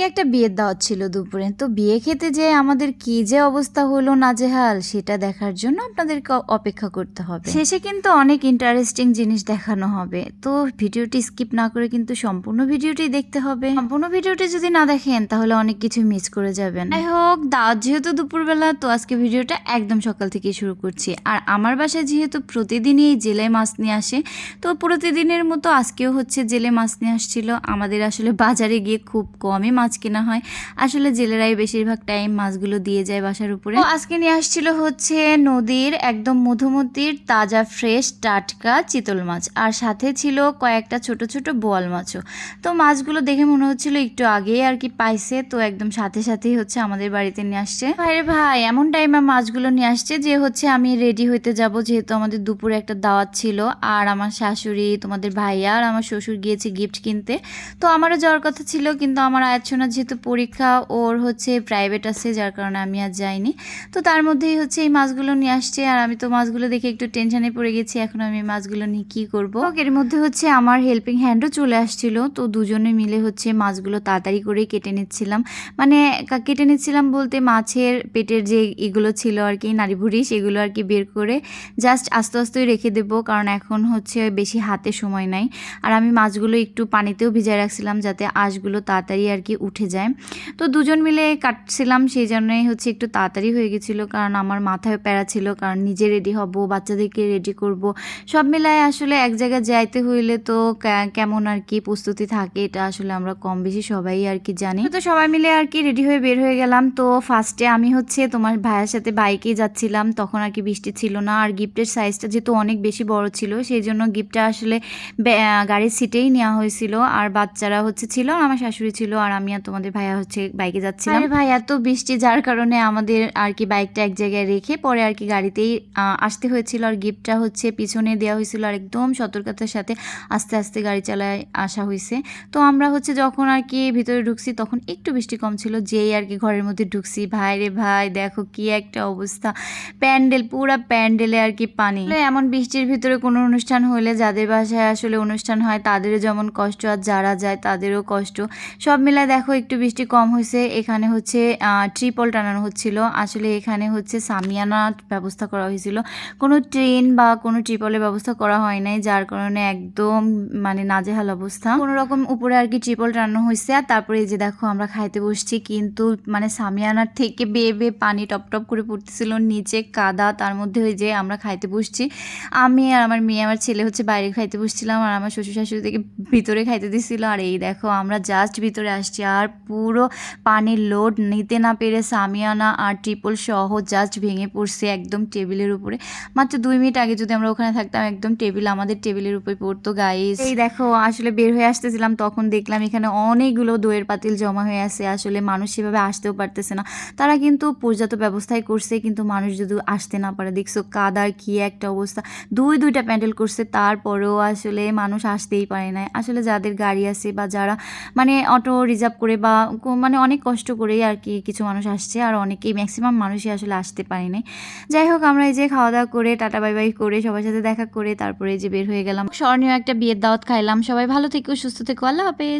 আজকে একটা বিয়ের দাওয়াত ছিল দুপুরে। তো বিয়ে খেতে যে আমাদের কি যে অবস্থা হলো নাজেহাল, সেটা দেখার জন্য আপনাদেরকে অপেক্ষা করতে হবে। শেষে কিন্তু অনেক ইন্টারেস্টিং জিনিস দেখানো হবে। তো ভিডিওটি স্কিপ না করে কিন্তু সম্পূর্ণ ভিডিওটি দেখতে হবে। সম্পূর্ণ ভিডিওটি যদি না দেখেন, তাহলে অনেক কিছু মিস করে যাবেন। যাই হোক, দাওয়াত যেহেতু দুপুরবেলা, তো আজকে ভিডিওটা একদম সকাল থেকে শুরু করছি। আর আমার বাসায় যেহেতু প্রতিদিনই এই জেলে মাছ নিয়ে আসে, তো প্রতিদিনের মতো আজকেও হচ্ছে জেলে মাছ নিয়ে আসছিল। আমাদের আসলে বাজারে গিয়ে খুব কমই মাছ কেনা হয়। আসলে জেলেরাই বেশিরভাগ টাইম মাছগুলো দিয়ে যায় বাসার উপরে। আজকে নিয়ে আসছিল হচ্ছে নদীর একদম মধুমতির তাজা ফ্রেশ টাটকা চিতল মাছ। আর সাথে ছিল কয়েকটা ছোট ছোট বোয়াল মাছও। তো মাছগুলো দেখে মনে হচ্ছিল একটু আগেই আর কি পাইছে তো একদম সাথে সাথেই হচ্ছে আমাদের বাড়িতে নিয়ে আসছে। ভাইরে ভাই এমন টাইমে মাছগুলো নিয়ে আসছে যে হচ্ছে আমি রেডি হইতে যাব যেহেতু আমাদের দুপুরে একটা দাওয়াত ছিল। আর আমার শাশুড়ি তোমাদের ভাইয়া আর আমার শ্বশুর গিয়েছে গিফট কিনতে। তো আমারও যাওয়ার কথা ছিল কিন্তু আমার আয়াতসোনা যেহেতু পরীক্ষা, ওর হচ্ছে প্রাইভেট আছে, যার কারণে আমি আর যাইনি। তো তার মধ্যেই হচ্ছে এই মাছগুলো নিয়ে আসছে, আর আমি তো মাছগুলো দেখে একটু টেনশনে পড়ে গেছি, এখন আমি মাছগুলো নিয়ে কী করব? এর মধ্যে হচ্ছে আমার হেল্পিং হ্যান্ডও চলে আসছিল, তো দুজনে মিলে হচ্ছে মাছগুলো তাড়াতাড়ি করে কেটে নিচ্ছিলাম। মানে কেটে নিচ্ছিলাম বলতে মাছের পেটের যে এগুলো ছিল আর কি নাড়িভুড়ি সেগুলো আর কি বের করে জাস্ট আস্তে আস্তেই রেখে দেবো, কারণ এখন হচ্ছে বেশি হাতে সময় নাই। আর আমি মাছগুলো একটু পানিতেও ভিজায় রাখছিলাম, যাতে আঁশগুলো তাড়াতাড়ি আর কি উঠে যায়। তো দুজন মিলে কাটছিলাম, সেই জন্যই হচ্ছে একটু তাড়াতাড়ি হয়ে গেছিল, কারণ আমার মাথায় প্যারা ছিল, কারণ নিজে রেডি হব, বাচ্চাদেরকে রেডি করব। সব মিলায় আসলে এক জায়গায় যাইতে হইলে তো কেমন আর কি প্রস্তুতি থাকে, এটা আসলে আমরা কম বেশি সবাই আর কি জানি। তো সবাই মিলে আর কি রেডি হয়ে বের হয়ে গেলাম। তো ফার্স্টে আমি হচ্ছে তোমার ভাইয়ের সাথে বাইকে যাচ্ছিলাম, তখন আর কি বৃষ্টি ছিল না, আর গিফটের সাইজটা যেহেতু অনেক বেশি বড় ছিল, সেই জন্য গিফটটা আসলে গাড়ির সিটেই নেওয়া হয়েছিল। আর বাচ্চারা হচ্ছে ছিল আমার শাশুড়ি ছিল, আর আমি আর তোমাদের ভাইয়া হচ্ছে বাইকে যাচ্ছিলাম। আরে ভাই এত বৃষ্টি যার কারণে আমাদের আর কি বাইকটা এক জায়গায় রেখে পরে আর কি গাড়িতেই আসতে হয়েছিল আর গিফটটা হচ্ছে পিছনে দেওয়া হয়েছিল আর একদম সতর্কতার সাথে আস্তে আস্তে গাড়ি চালায় আসা হয়েছে। তো আমরা হচ্ছে যখন আর কি ভিতরে ঢুকছি তখন একটু বৃষ্টি কম ছিল যেই আর কি ঘরের মধ্যে ঢুকছি। ভাই রে ভাই দেখো কি একটা অবস্থা। প্যান্ডেল পুরা প্যান্ডেলে আর কি পানি। এমন বৃষ্টির ভিতরে কোনো অনুষ্ঠান হলে যাদের বাসায় আসলে অনুষ্ঠান হয় তাদেরও যেমন কষ্ট আর যারা যায় তাদেরও কষ্ট। সব মিলায় দেখো একটু বৃষ্টি কম হয়েছে এখানে হচ্ছে ট্রিপল টানানো হচ্ছিল। আসলে এখানে হচ্ছে সামিয়ানা ব্যবস্থা করা হয়েছিল। কোনো ট্রেন বা কোনো ট্রিপলের ব্যবস্থা করা হয় নাই, যার কারণে একদম মানে নাজেহাল অবস্থা। কোনো রকম উপরে আর কি ট্রিপল টানানো হয়েছে আর তারপরে যে দেখো আমরা খাইতে বসছি, কিন্তু মানে সামিয়ানার থেকে বেয়ে বেয়ে পানি টপ টপ করে পড়তেছিল, নিচে কাদা, তার মধ্যে ওই যে আমরা খাইতে বসছি। আমি আর আমার মেয়ে, আমার ছেলে হচ্ছে বাইরে খাইতে বসছিলাম, আর আমার শ্বশুর শাশুড়ি থেকে ভিতরে খাইতে দিছিল। আর এই দেখো আমরা জাস্ট ভিতরে আসছি আর পুরো পানির লোড নিতে না পেরে সামিয়ানা আর ট্রিপল সহ জাস্ট ভেঙে পড়ছে একদম টেবিলের উপরে। মাত্র দুই মিনিট আগে যদি আমরা ওখানে থাকতাম, একদম টেবিল আমাদের টেবিলের উপরে পড়তো গাইস এই দেখো, আসলে বের হয়ে আসতেছিলাম, তখন দেখলাম এখানে অনেকগুলো দইয়ের পাতিল জমা হয়ে আছে, আসলে মানুষ সেভাবে আসতেও পারতেছে না। তারা কিন্তু পর্যাপ্ত ব্যবস্থাই করছে, কিন্তু মানুষ যদি আসতে না পারে, দেখছ কাদার কি একটা অবস্থা। দুই দুইটা প্যান্ডেল করছে, তারপরেও আসলে মানুষ আসতেই পারে না আসলে যাদের গাড়ি আছে বা যারা মানে অটো রিজার্ভ করে বা মানে অনেক কষ্ট করেই আর কি কিছু মানুষ আসছে আর অনেকেই ম্যাক্সিমাম মানুষই আসলে আসতে পারেনি যাই হোক, আমরা এই যে খাওয়া দাওয়া করে টাটা, বাই বাই করে সবার সাথে দেখা করে তারপরে যে বের হয়ে গেলাম। স্মরণীয় একটা বিয়ের দাওয়াত খাইলাম। সবাই ভালো থেকো, সুস্থ থেকো। আল্লাহ হাফেজ।